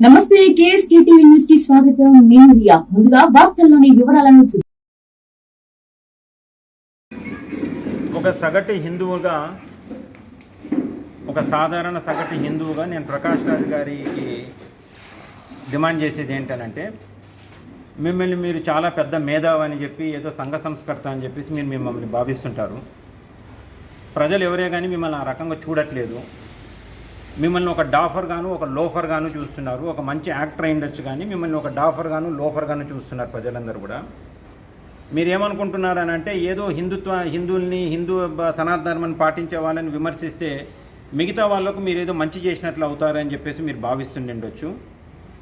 నమస్తే KSK TV న్యూస్కి స్వాగతం. నేను రియా. ముందుగా వార్తల్లోని వివరాలను ఒక సగటు హిందువుగా ఒక సాధారణ సగటు హిందువుగా నేను ప్రకాష్ రాజ్ గారికి డిమాండ్ చేసేది ఏంటనంటే మిమ్మల్ని మీరు చాలా పెద్ద మేధావి అని చెప్పి ఏదో సంఘ సంస్కర్త అని చెప్పేసి మీరు మిమ్మల్ని భావిస్తుంటారు. ప్రజలు ఎవరే కానీ మిమ్మల్ని ఆ రకంగా చూడట్లేదు. మిమ్మల్ని ఒక డాఫర్ గాను ఒక లోఫర్ గాను చూస్తున్నారు ఒక మంచి యాక్టర్ అయిండొచ్చు కానీ మిమ్మల్ని ఒక డాఫర్ గాను లోఫర్ గాను చూస్తున్నారు ప్రజలందరూ కూడా. మీరేమనుకుంటున్నారు అని అంటే ఏదో హిందుత్వ హిందువుల్ని హిందూ సనాతన ధర్మాన్ని పాటించే వాళ్ళని విమర్శిస్తే మిగతా వాళ్ళకు మీరు ఏదో మంచి చేసినట్లు అవుతారని చెప్పేసి మీరు భావిస్తుండొచ్చు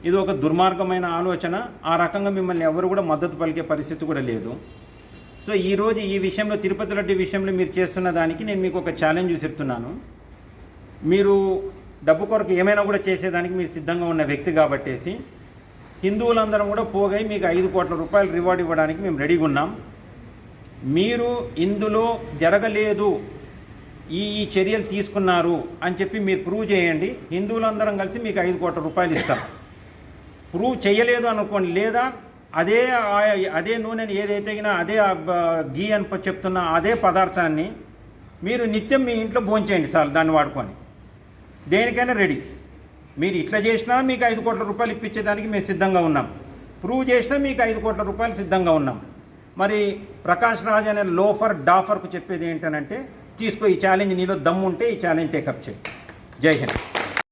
ఇది ఒక దుర్మార్గమైన ఆలోచన. ఆ రకంగా మిమ్మల్ని ఎవరు కూడా మద్దతు పలికే పరిస్థితి కూడా లేదు. సో ఈరోజు ఈ విషయంలో తిరుపతి రెడ్డి విషయంలో మీరు చేస్తున్న దానికి నేను మీకు ఒక ఛాలెంజ్ విసురుతున్నాను. మీరు డబ్బు కొరకు ఏమైనా కూడా చేసేదానికి మీరు సిద్ధంగా ఉన్న వ్యక్తి కాబట్టేసి హిందువులందరం కూడా పోగై మీకు ఐదు కోట్ల రూపాయలు రివార్డ్ ఇవ్వడానికి మేము రెడీగా ఉన్నాం. మీరు ఇందులో జరగలేదు ఈ ఈ చర్యలు తీసుకున్నారు అని చెప్పి మీరు ప్రూవ్ చేయండి. హిందువులందరం కలిసి మీకు ఐదు కోట్ల రూపాయలు ఇస్తాం. ప్రూవ్ చేయలేదు అనుకోండి లేదా అదే అదే నూనెని ఏదైతే అయినా అదే గీ అని చెప్తున్న అదే పదార్థాన్ని మీరు నిత్యం మీ ఇంట్లో భోంచేయండి సార్ దాన్ని వాడుకొని. దేనికైనా రెడీ. మీరు ఇట్లా చేసినా మీకు ఐదు కోట్ల రూపాయలు ఇప్పించేదానికి మేము సిద్ధంగా ఉన్నాం. ప్రూవ్ చేసినా మీకు ఐదు కోట్ల రూపాయలు సిద్ధంగా ఉన్నాం. మరి ప్రకాష్ రాజ్ అనే లోఫర్ డాఫర్కు చెప్పేది ఏంటనంటే తీసుకో ఈ ఛాలెంజ్ నీలో దమ్ముంటే ఈ ఛాలెంజ్ టేకప్ చేయి. జై హింద్.